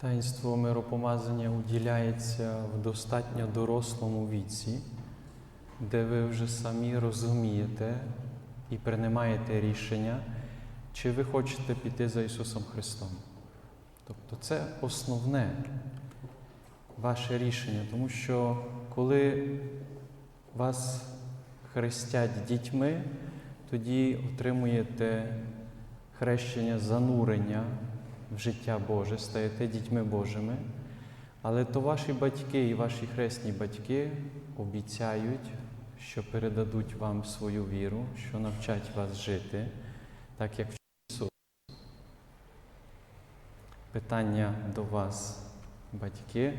Таїнство миропомазання уділяється в достатньо дорослому віці, де ви вже самі розумієте і приймаєте рішення, чи ви хочете піти за Ісусом Христом. Тобто це основне ваше рішення, тому що коли вас хрестять дітьми, тоді отримуєте хрещення занурення в життя Боже, стаєте дітьми Божими. Але то ваші батьки і ваші хресні батьки обіцяють, що передадуть вам свою віру, що навчать вас жити, так як вчить Ісус. Питання до вас, батьки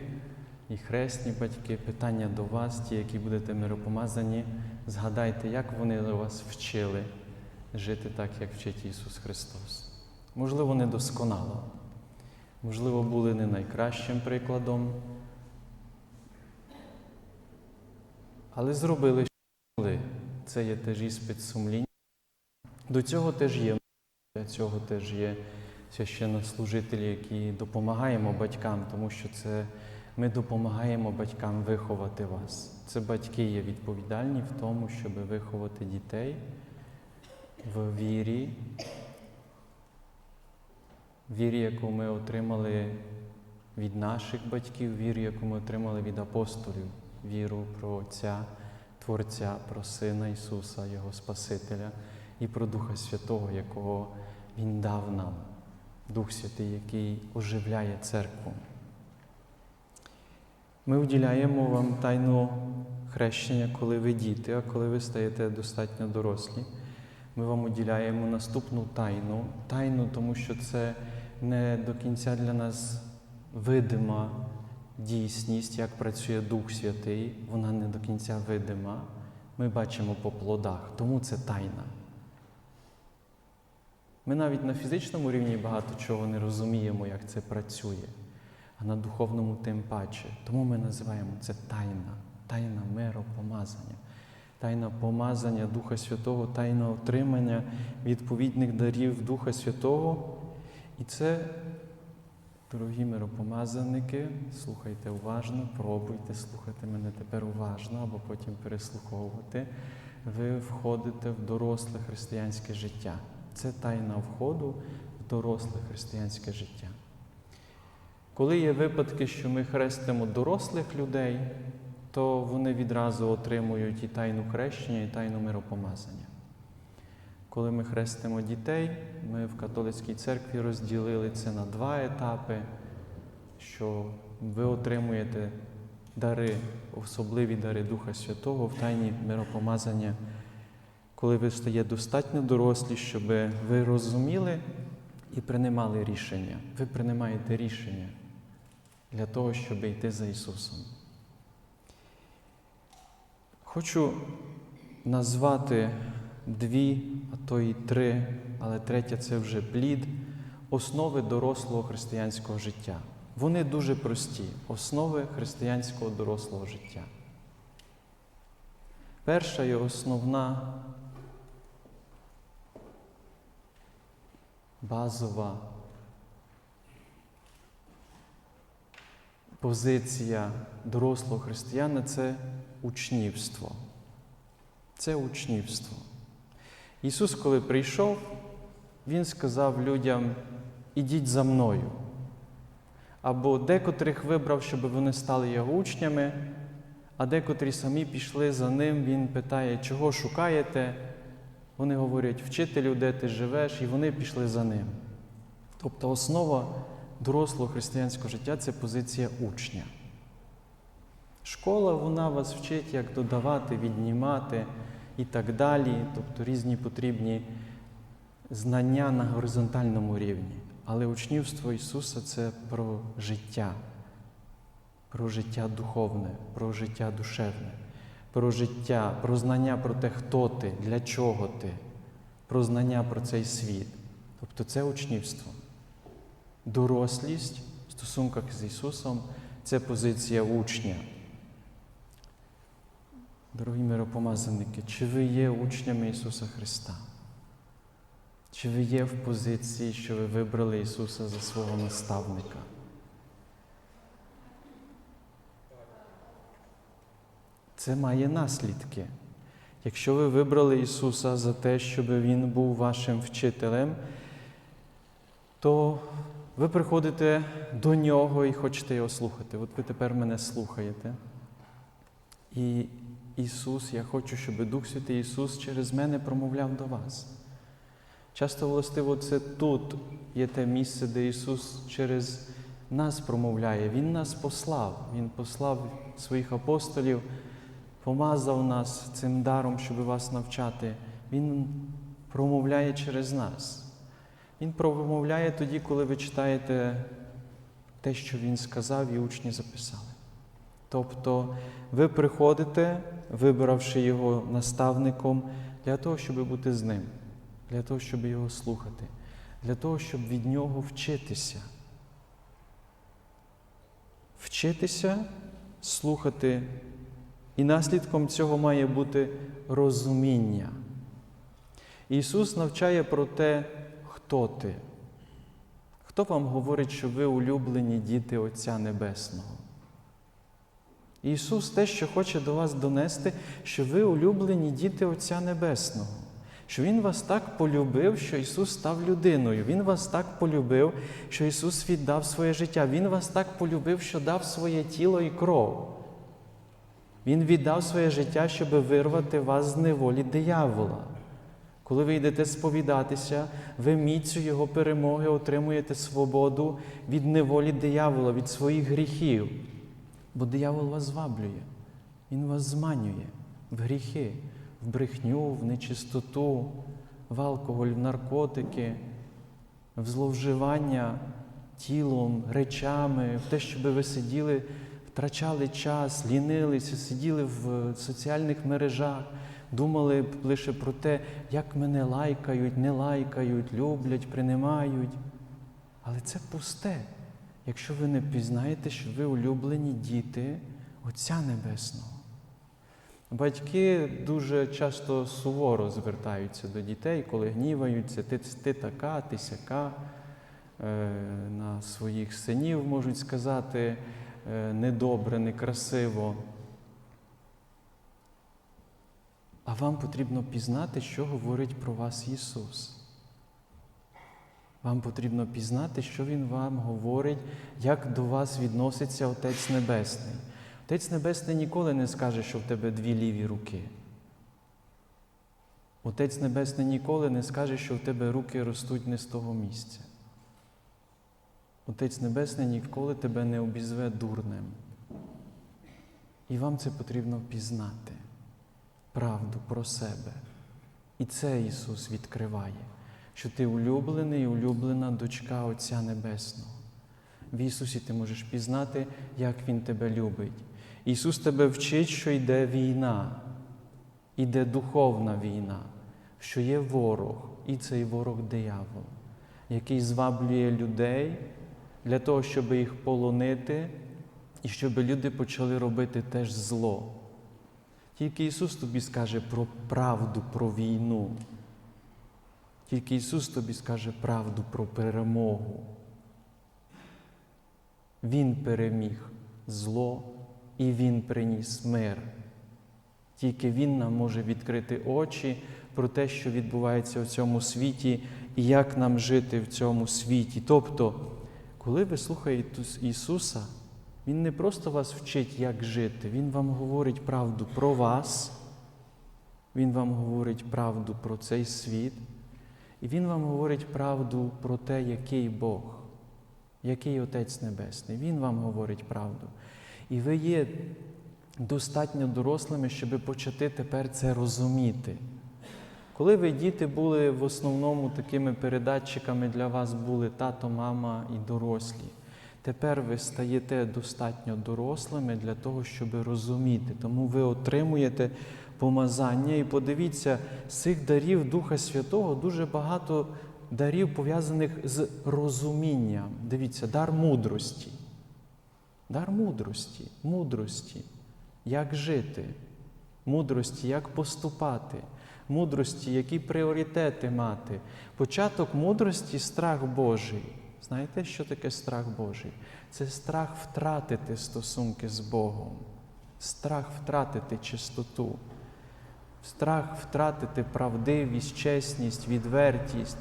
і хресні батьки, питання до вас, ті, які будете миропомазані, згадайте, як вони вас вчили жити так, як вчить Ісус Христос. Можливо, не досконало, можливо, були не найкращим прикладом, але зробили, що могли. Це є теж іспит сумління. До цього теж є, для цього теж є священнослужителі, які допомагаємо батькам, тому що це ми допомагаємо батькам виховати вас. Це батьки є відповідальні в тому, щоб виховати дітей в вірі, вірі, яку ми отримали від наших батьків, вірі, яку ми отримали від апостолів, віру про Отця, Творця, про Сина Ісуса, Його Спасителя і про Духа Святого, якого Він дав нам, Дух Святий, який оживляє церкву. Ми уділяємо вам тайну хрещення, коли ви діти, а коли ви стаєте достатньо дорослі. Ми вам уділяємо наступну тайну. Тайну, тому що це не до кінця для нас видима дійсність, як працює Дух Святий, вона не до кінця видима. Ми бачимо по плодах, тому це тайна. Ми навіть на фізичному рівні багато чого не розуміємо, як це працює, а на духовному тим паче. Тому ми називаємо це тайна, тайна миропомазання, тайна помазання Духа Святого, тайна отримання відповідних дарів Духа Святого. І це, дорогі миропомазанники, слухайте уважно, пробуйте слухати мене тепер уважно або потім переслуховувати. Ви входите в доросле християнське життя. Це тайна входу в доросле християнське життя. Коли є випадки, що ми хрестимо дорослих людей, то вони відразу отримують і тайну хрещення, і тайну миропомазання. Коли ми хрестимо дітей, ми в католицькій церкві розділили це на два етапи, що ви отримуєте дари, особливі дари Духа Святого в тайні миропомазання, коли ви стає достатньо дорослі, щоб ви розуміли і приймали рішення. Ви приймаєте рішення для того, щоб йти за Ісусом. Хочу назвати дві, а то і три, але третя це вже плід, основи дорослого християнського життя. Вони дуже прості, основи християнського дорослого життя. Перша і основна базова позиція дорослого християна це учнівство. Це учнівство. Ісус, коли прийшов, Він сказав людям: ідіть за мною. Або декотрих вибрав, щоб вони стали його учнями, а декотрі самі пішли за ним, Він питає, чого шукаєте? Вони говорять, вчителю, де ти живеш, і вони пішли за ним. Тобто основа дорослого християнського життя це позиція учня. Школа вона вас вчить, як додавати, віднімати і так далі, тобто різні потрібні знання на горизонтальному рівні. Але учнівство Ісуса це про життя, про життя духовне, про життя душевне, про життя, про знання про те, хто ти, для чого ти, про знання про цей світ. Тобто це учнівство. Дорослість в стосунках з Ісусом це позиція учня. Дорогі миропомазанники, чи ви є учнями Ісуса Христа? Чи ви є в позиції, що ви вибрали Ісуса за свого наставника? Це має наслідки. Якщо ви вибрали Ісуса за те, щоб Він був вашим вчителем, то ви приходите до Нього і хочете його слухати. От ви тепер мене слухаєте. І Ісус, я хочу, щоб Дух Святий Ісус через мене промовляв до вас. Часто, властиво, це тут є те місце, де Ісус через нас промовляє. Він нас послав, Він послав своїх апостолів, помазав нас цим даром, щоб вас навчати. Він промовляє через нас. Він промовляє тоді, коли ви читаєте те, що Він сказав, і учні записали. Тобто ви приходите, вибравши його наставником, для того, щоб бути з ним, для того, щоб його слухати, для того, щоб від нього вчитися. Вчитися, слухати. І наслідком цього має бути розуміння. Ісус навчає про те, хто ти. Хто вам говорить, що ви улюблені діти Отця Небесного? Ісус те, що хоче до вас донести, що ви улюблені діти Отця Небесного, що Він вас так полюбив, що Ісус став людиною. Він вас так полюбив, що Ісус віддав своє життя. Він вас так полюбив, що дав своє тіло і кров. Він віддав своє життя, щоб вирвати вас з неволі диявола. Коли ви йдете сповідатися, ви міцю Його перемоги отримуєте свободу від неволі диявола, від своїх гріхів. Бо диявол вас зваблює, він вас зманює в гріхи, в брехню, в нечистоту, в алкоголь, в наркотики, в зловживання тілом, речами, в те, щоб ви сиділи, втрачали час, лінилися, сиділи в соціальних мережах, думали лише про те, як мене лайкають, не лайкають, люблять, приймають. Але це пусте якщо ви не пізнаєте, що ви улюблені діти Отця Небесного. Батьки дуже часто суворо звертаються до дітей, коли гніваються, ти, ти така, ти сяка. Е, на своїх синів можуть сказати е, недобре, некрасиво. А вам потрібно пізнати, що говорить про вас Ісус. Вам потрібно пізнати, що Він вам говорить, як до вас відноситься Отець Небесний. Отець Небесний ніколи не скаже, що в тебе дві ліві руки. Отець Небесний ніколи не скаже, що в тебе руки ростуть не з того місця. Отець Небесний ніколи тебе не обізве дурним. І вам це потрібно пізнати, правду про себе. І це Ісус відкриває що ти улюблений і улюблена дочка Отця Небесного. В Ісусі ти можеш пізнати, як Він тебе любить. Ісус тебе вчить, що йде війна, іде духовна війна, що є ворог, і цей ворог диявол, який зваблює людей для того, щоб їх полонити, і щоб люди почали робити теж зло. Тільки Ісус тобі скаже про правду, про війну. Тільки Ісус тобі скаже правду про перемогу. Він переміг зло і Він приніс мир. Тільки Він нам може відкрити очі про те, що відбувається в цьому світі, і як нам жити в цьому світі. Тобто, коли ви слухаєте Ісуса, Він не просто вас вчить, як жити, Він вам говорить правду про вас, Він вам говорить правду про цей світ. І Він вам говорить правду про те, який Бог, який Отець Небесний. Він вам говорить правду. І ви є достатньо дорослими, щоб почати тепер це розуміти. Коли ви діти були в основному такими передатчиками для вас були тато, мама і дорослі. Тепер ви стаєте достатньо дорослими для того, щоб розуміти. Тому ви отримуєте помазання. І подивіться, з цих дарів Духа Святого дуже багато дарів пов'язаних з розумінням. Дивіться, дар мудрості. Дар мудрості, мудрості, як жити, мудрості, як поступати, мудрості, які пріоритети мати. Початок мудрості страх Божий. Знаєте, що таке страх Божий? Це страх втратити стосунки з Богом. страх втратити чистоту, страх втратити правдивість, чесність, відвертість,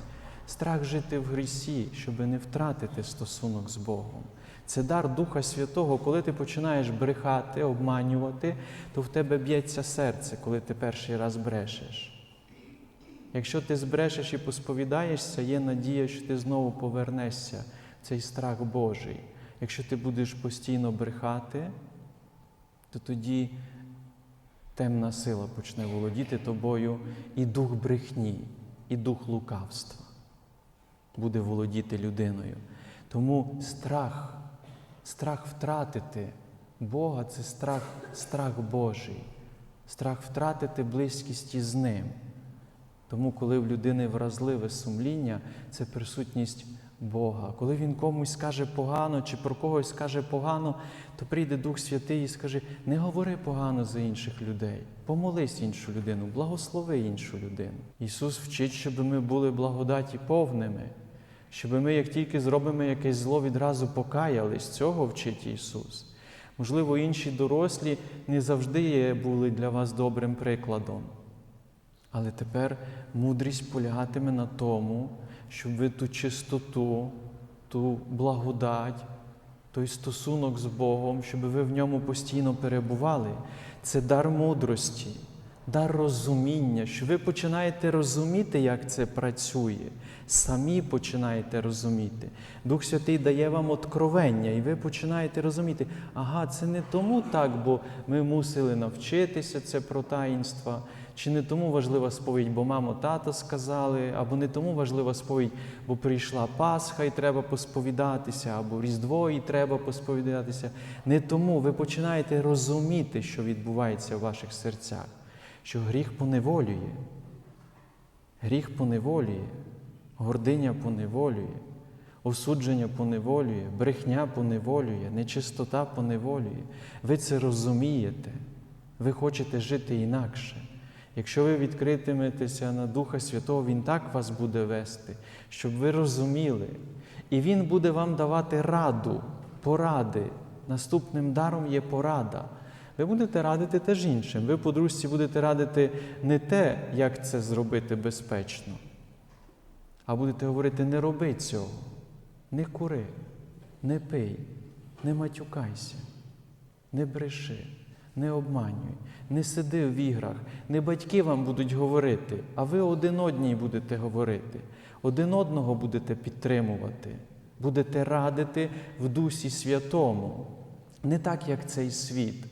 страх жити в грісі, щоб не втратити стосунок з Богом. Це дар Духа Святого, коли ти починаєш брехати, обманювати, то в тебе б'ється серце, коли ти перший раз брешеш. Якщо ти збрешеш і посповідаєшся, є надія, що ти знову повернешся в цей страх Божий. Якщо ти будеш постійно брехати, то тоді темна сила почне володіти тобою, і дух брехні, і дух лукавства буде володіти людиною. Тому страх, страх втратити Бога це страх, страх Божий, страх втратити близькість із Ним. Тому, коли в людини вразливе сумління, це присутність Бога. Коли він комусь скаже погано чи про когось скаже погано, то прийде Дух Святий і скаже: не говори погано за інших людей, помолись іншу людину, благослови іншу людину. Ісус вчить, щоб ми були благодаті повними, щоб ми, як тільки зробимо якесь зло, відразу покаялись. Цього вчить Ісус. Можливо, інші дорослі не завжди були для вас добрим прикладом. Але тепер мудрість полягатиме на тому, щоб ви ту чистоту, ту благодать, той стосунок з Богом, щоб ви в ньому постійно перебували. Це дар мудрості, дар розуміння, що ви починаєте розуміти, як це працює. Самі починаєте розуміти. Дух Святий дає вам откровення, і ви починаєте розуміти, ага, це не тому так, бо ми мусили навчитися це про таїнства. Чи не тому важлива сповідь, бо мамо, тато сказали, або не тому важлива сповідь, бо прийшла Пасха і треба посповідатися, або Різдво і треба посповідатися. Не тому ви починаєте розуміти, що відбувається в ваших серцях, що гріх поневолює. Гріх поневолює, гординя поневолює, осудження поневолює, брехня поневолює, нечистота поневолює. Ви це розумієте, ви хочете жити інакше. Якщо ви відкритиметеся на Духа Святого, Він так вас буде вести, щоб ви розуміли. І Він буде вам давати раду, поради. Наступним даром є порада. Ви будете радити теж іншим. Ви, подружці, будете радити не те, як це зробити безпечно, а будете говорити: не роби цього, не кури, не пий, не матюкайся, не бреши, не обманюй, не сиди в іграх, не батьки вам будуть говорити, а ви один одній будете говорити, один одного будете підтримувати, будете радити в Дусі Святому, не так, як цей світ.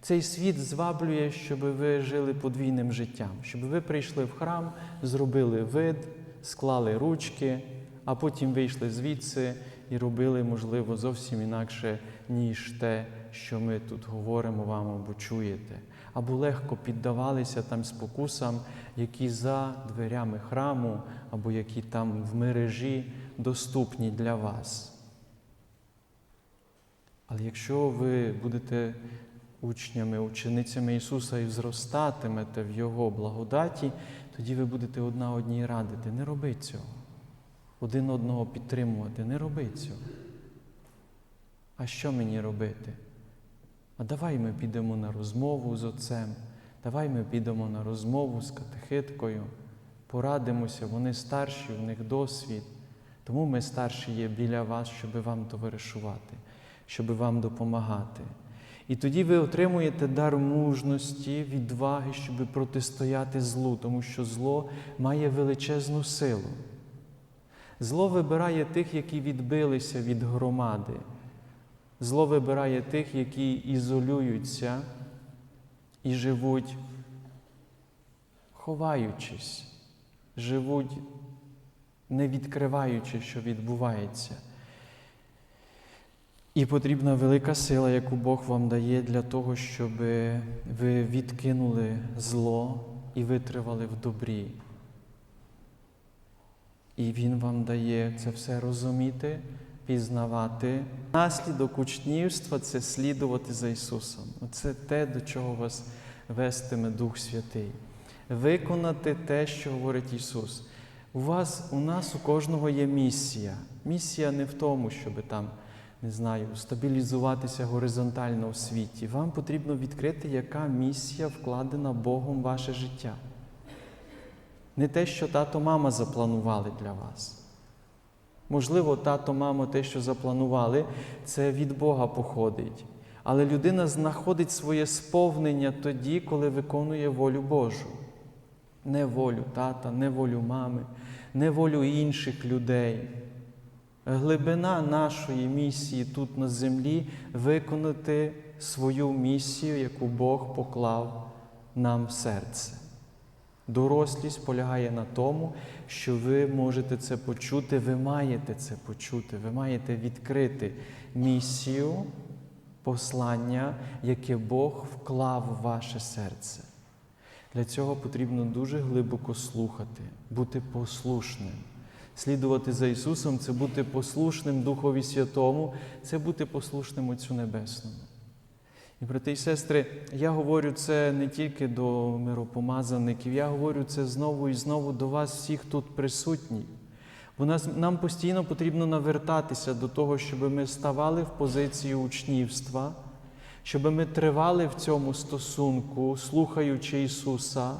Цей світ зваблює, щоб ви жили подвійним життям, щоб ви прийшли в храм, зробили вид, склали ручки, а потім вийшли звідси і робили, можливо, зовсім інакше, ніж те, що ми тут говоримо вам або чуєте. Або легко піддавалися там спокусам, які за дверями храму, або які там в мережі доступні для вас. Але якщо ви будете учнями, ученицями Ісуса і зростатимете в Його благодаті, тоді ви будете одна одній радити. Не роби цього. Один одного підтримувати. Не роби цього. А що мені робити? А давай ми підемо на розмову з отцем, давай ми підемо на розмову з катехиткою, порадимося, вони старші, в них досвід. Тому ми старші є біля вас, щоб вам товаришувати, щоб вам допомагати. І тоді ви отримуєте дар мужності, відваги, щоб протистояти злу, тому що зло має величезну силу. Зло вибирає тих, які відбилися від громади. Зло вибирає тих, які ізолюються і живуть, ховаючись, живуть, не відкриваючи, що відбувається. І потрібна велика сила, яку Бог вам дає для того, щоб ви відкинули зло і витривали в добрі. І Він вам дає це все розуміти, пізнавати. Наслідок учнівства це слідувати за Ісусом. Це те, до чого вас вестиме Дух Святий. Виконати те, що говорить Ісус. У вас, у нас, у кожного є місія. Місія не в тому, щоб там не знаю, стабілізуватися горизонтально у світі. Вам потрібно відкрити, яка місія вкладена Богом в ваше життя. Не те, що тато, мама запланували для вас. Можливо, тато, мамо, те, що запланували, це від Бога походить. Але людина знаходить своє сповнення тоді, коли виконує волю Божу. Не волю тата, не волю мами, не волю інших людей. Глибина нашої місії тут на землі виконати свою місію, яку Бог поклав нам в серце. Дорослість полягає на тому, що ви можете це почути, ви маєте це почути, ви маєте відкрити місію, послання, яке Бог вклав в ваше серце. Для цього потрібно дуже глибоко слухати, бути послушним. Слідувати за Ісусом це бути послушним Духові Святому, це бути послушним Отцю Небесному. І, брати і сестри, я говорю це не тільки до миропомазаників, я говорю це знову і знову до вас, всіх тут присутніх. Бо нас, нам постійно потрібно навертатися до того, щоб ми ставали в позицію учнівства, щоб ми тривали в цьому стосунку, слухаючи Ісуса.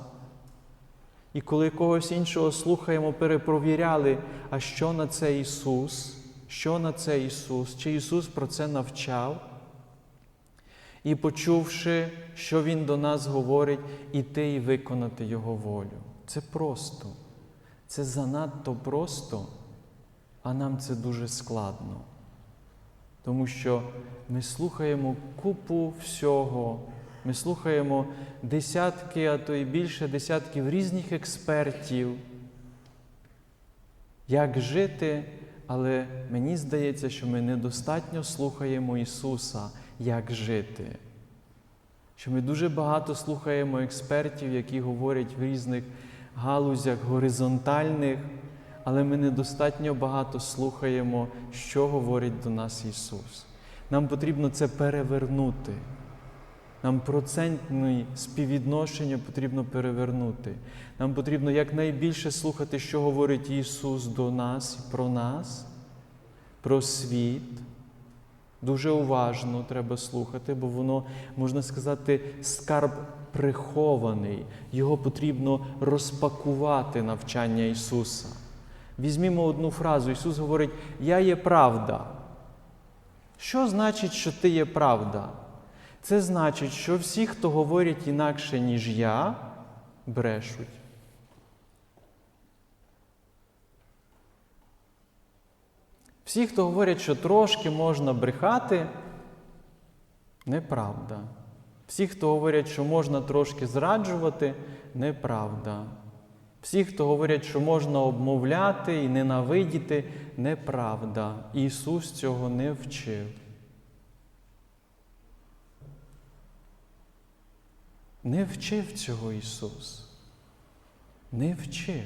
І коли когось іншого слухаємо, перепровіряли, а що на це Ісус, що на це Ісус, чи Ісус про це навчав. І почувши, що Він до нас говорить, іти і виконати Його волю. Це просто, це занадто просто, а нам це дуже складно. Тому що ми слухаємо купу всього, ми слухаємо десятки, а то і більше десятків різних експертів, як жити, але мені здається, що ми недостатньо слухаємо Ісуса, як жити. Що ми дуже багато слухаємо експертів, які говорять в різних галузях горизонтальних, але ми недостатньо багато слухаємо, що говорить до нас Ісус. Нам потрібно це перевернути. Нам процентне співвідношення потрібно перевернути. Нам потрібно якнайбільше слухати, що говорить Ісус до нас про нас, про світ. Дуже уважно треба слухати, бо воно, можна сказати, скарб прихований. Його потрібно розпакувати навчання Ісуса. Візьмімо одну фразу. Ісус говорить: Я є правда. Що значить, що ти є правда? Це значить, що всі, хто говорять інакше, ніж я, брешуть. Всі, хто говорять, що трошки можна брехати, неправда. Всі, хто говорять, що можна трошки зраджувати, неправда. Всі, хто говорять, що можна обмовляти і ненавидіти, неправда. Ісус цього не вчив. Не вчив цього Ісус. Не вчив,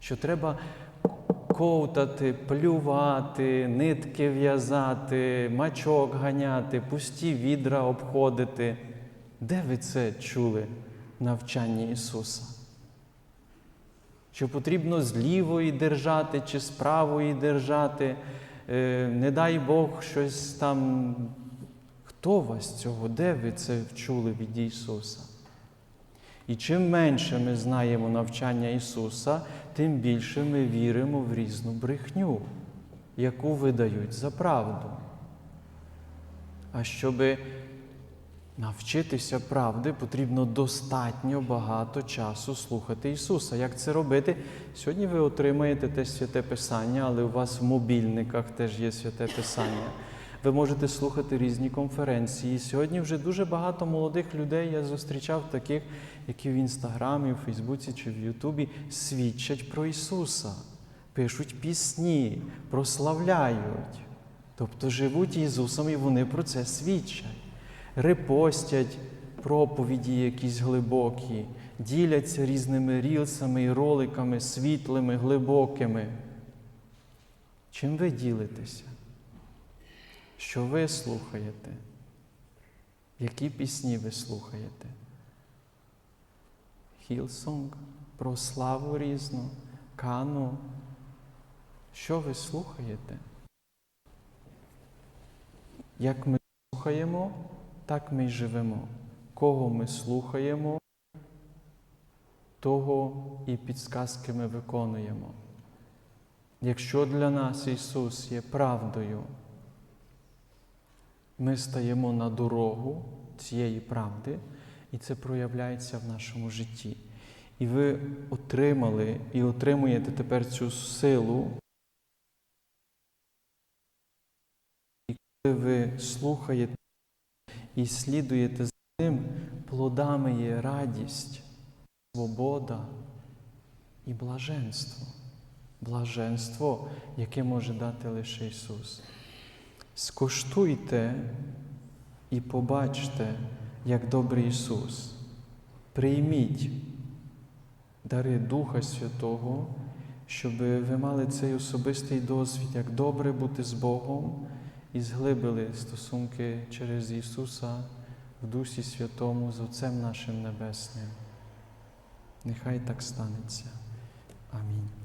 що треба ковтати, плювати, нитки в'язати, мачок ганяти, пусті відра обходити. Де ви це чули в навчанні Ісуса? Що потрібно з лівої держати чи з правої держати, Е, не дай Бог щось там. Хто вас цього? Де ви це вчули від Ісуса? І чим менше ми знаємо навчання Ісуса, тим більше ми віримо в різну брехню, яку видають за правду. А щоб навчитися правди, потрібно достатньо багато часу слухати Ісуса. Як це робити? Сьогодні ви отримаєте те святе Писання, але у вас в мобільниках теж є святе Писання. Ви можете слухати різні конференції. Сьогодні вже дуже багато молодих людей я зустрічав таких, які в Інстаграмі, в Фейсбуці чи в Ютубі свідчать про Ісуса, пишуть пісні, прославляють. Тобто живуть Ісусом і вони про це свідчать, репостять проповіді якісь глибокі, діляться різними рілсами і роликами світлими, глибокими. Чим ви ділитеся? Що ви слухаєте? Які пісні ви слухаєте? Хілсонг, про славу різну, кану. Що ви слухаєте? Як ми слухаємо, так ми й живемо. Кого ми слухаємо, того і підсказки ми виконуємо. Якщо для нас Ісус є правдою, ми стаємо на дорогу цієї правди, і це проявляється в нашому житті. І ви отримали і отримуєте тепер цю силу. І коли ви слухаєте і слідуєте за ним, плодами є радість, свобода і блаженство. Блаженство, яке може дати лише Ісус. Скуштуйте і побачте, як добрий Ісус. Прийміть дари Духа Святого, щоб ви мали цей особистий досвід, як добре бути з Богом і зглибили стосунки через Ісуса в Дусі Святому з Отцем нашим Небесним. Нехай так станеться. Амінь.